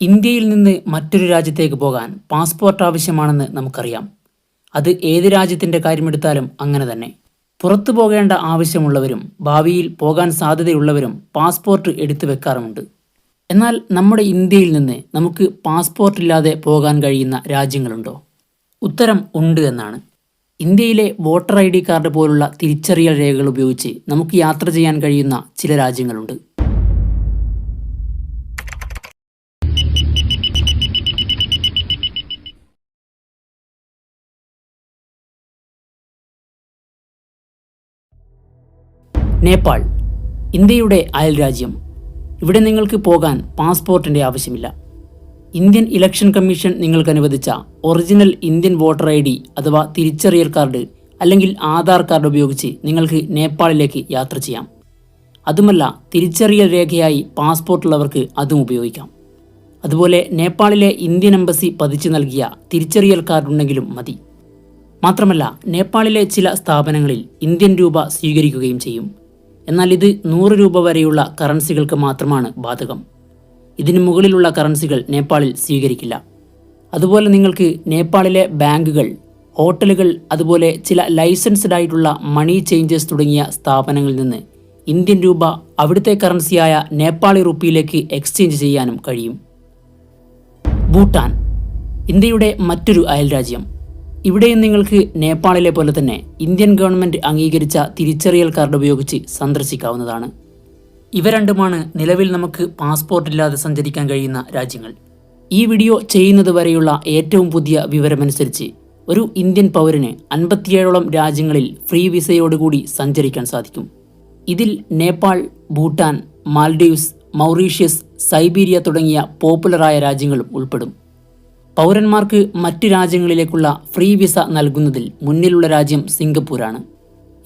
ഇന്ത്യയിൽ നിന്ന് മറ്റൊരു രാജ്യത്തേക്ക് പോകാൻ പാസ്പോർട്ട് ആവശ്യമാണെന്ന് നമുക്കറിയാം. അത് ഏത് രാജ്യത്തിന്റെ കാര്യമെടുത്താലും അങ്ങനെ തന്നെ. പുറത്തു പോകേണ്ട ആവശ്യമുള്ളവരും ഭാവിയിൽ പോകാൻ സാധ്യതയുള്ളവരും പാസ്പോർട്ട് എടുത്തു വെക്കാറുമുണ്ട്. എന്നാൽ നമ്മുടെ ഇന്ത്യയിൽ നിന്ന് നമുക്ക് പാസ്പോർട്ടില്ലാതെ പോകാൻ കഴിയുന്ന രാജ്യങ്ങളുണ്ടോ? ഉത്തരം ഉണ്ട് എന്നാണ്. ഇന്ത്യയിലെ വോട്ടർ ഐ കാർഡ് പോലുള്ള തിരിച്ചറിയൽ രേഖകൾ ഉപയോഗിച്ച് നമുക്ക് യാത്ര ചെയ്യാൻ കഴിയുന്ന ചില രാജ്യങ്ങളുണ്ട്. നേപ്പാൾ ഇന്ത്യയുടെ അയൽരാജ്യം. ഇവിടെ നിങ്ങൾക്ക് പോകാൻ പാസ്പോർട്ടിന്റെ ആവശ്യമില്ല. ഇന്ത്യൻ ഇലക്ഷൻ കമ്മീഷൻ നിങ്ങൾക്ക് അനുവദിച്ച original Indian voter I D അഥവാ തിരിച്ചറിയൽ കാർഡ് അല്ലെങ്കിൽ ആധാർ കാർഡ് ഉപയോഗിച്ച് നിങ്ങൾക്ക് നേപ്പാളിലേക്ക് യാത്ര ചെയ്യാം. അതുമല്ല തിരിച്ചറിയൽ രേഖയായി പാസ്പോർട്ടുള്ളവർക്ക് അതും ഉപയോഗിക്കാം. അതുപോലെ നേപ്പാളിലെ ഇന്ത്യൻ എംബസി പതിച്ചു നൽകിയ തിരിച്ചറിയൽ കാർഡ് ഉണ്ടെങ്കിലും മതി. മാത്രമല്ല നേപ്പാളിലെ ചില സ്ഥാപനങ്ങളിൽ ഇന്ത്യൻ രൂപ സ്വീകരിക്കുകയും ചെയ്യും. എന്നാൽ ഇത് നൂറ് രൂപ വരെയുള്ള കറൻസികൾക്ക് മാത്രമാണ് ബാധകം. ഇതിനു മുകളിലുള്ള കറൻസികൾ നേപ്പാളിൽ സ്വീകരിക്കില്ല. അതുപോലെ നിങ്ങൾക്ക് നേപ്പാളിലെ ബാങ്കുകൾ ഹോട്ടലുകൾ അതുപോലെ ചില ലൈസൻസ്ഡ് ആയിട്ടുള്ള മണി ചേഞ്ചേഴ്സ് തുടങ്ങിയ സ്ഥാപനങ്ങളിൽ നിന്ന് ഇന്ത്യൻ രൂപ അവിടുത്തെ കറൻസിയായ നേപ്പാളി റുപ്പിയിലേക്ക് എക്സ്ചേഞ്ച് ചെയ്യാനും കഴിയും. ഭൂട്ടാൻ ഇന്ത്യയുടെ മറ്റൊരു അയൽരാജ്യം. ഇവിടെയും നിങ്ങൾക്ക് നേപ്പാളിലെ പോലെ തന്നെ ഇന്ത്യൻ ഗവൺമെന്റ് അംഗീകരിച്ച തിരിച്ചറിയൽ കാർഡ് ഉപയോഗിച്ച് സന്ദർശിക്കാവുന്നതാണ്. ഇവ രണ്ടുമാണ് നിലവിൽ നമുക്ക് പാസ്പോർട്ടില്ലാതെ സഞ്ചരിക്കാൻ കഴിയുന്ന രാജ്യങ്ങൾ. ഈ വീഡിയോ ചെയ്യുന്നത് വരെയുള്ള ഏറ്റവും പുതിയ വിവരമനുസരിച്ച് ഒരു ഇന്ത്യൻ പൗരന് അൻപത്തിയേഴോളം രാജ്യങ്ങളിൽ ഫ്രീ വിസയോടുകൂടി സഞ്ചരിക്കാൻ സാധിക്കും. ഇതിൽ Nepal Bhutan Maldives Mauritius Siberia തുടങ്ങിയ പോപ്പുലറായ രാജ്യങ്ങളും ഉൾപ്പെടും. പൗരന്മാർക്ക് മറ്റു രാജ്യങ്ങളിലേക്കുള്ള ഫ്രീ വിസ നൽകുന്നതിൽ മുന്നിലുള്ള രാജ്യം സിംഗപ്പൂരാണ്.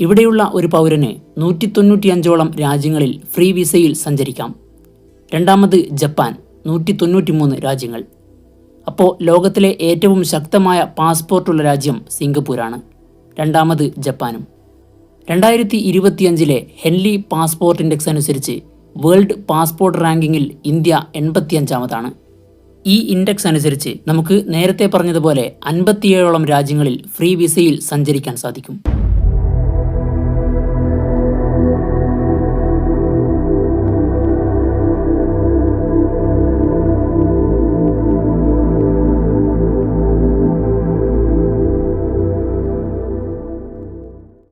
ഇവിടെയുള്ള ഒരു പൗരന് നൂറ്റി തൊണ്ണൂറ്റിയഞ്ചോളം രാജ്യങ്ങളിൽ ഫ്രീ വിസയിൽ സഞ്ചരിക്കാം. രണ്ടാമത് ജപ്പാൻ നൂറ്റി തൊണ്ണൂറ്റിമൂന്ന് രാജ്യങ്ങൾ. അപ്പോൾ ലോകത്തിലെ ഏറ്റവും ശക്തമായ പാസ്പോർട്ടുള്ള രാജ്യം സിംഗപ്പൂരാണ്. രണ്ടാമത് ജപ്പാനും. രണ്ടായിരത്തി ഇരുപത്തിയഞ്ചിലെ ഹെൻലി പാസ്പോർട്ട് ഇൻഡെക്സ് അനുസരിച്ച് വേൾഡ് പാസ്പോർട്ട് റാങ്കിങ്ങിൽ ഇന്ത്യ എൺപത്തിയഞ്ചാമതാണ്. ഈ ഇൻഡെക്സ് അനുസരിച്ച് നമുക്ക് നേരത്തെ പറഞ്ഞതുപോലെ അൻപത്തിയേഴോളം രാജ്യങ്ങളിൽ ഫ്രീ വിസയിൽ സഞ്ചരിക്കാൻ സാധിക്കും.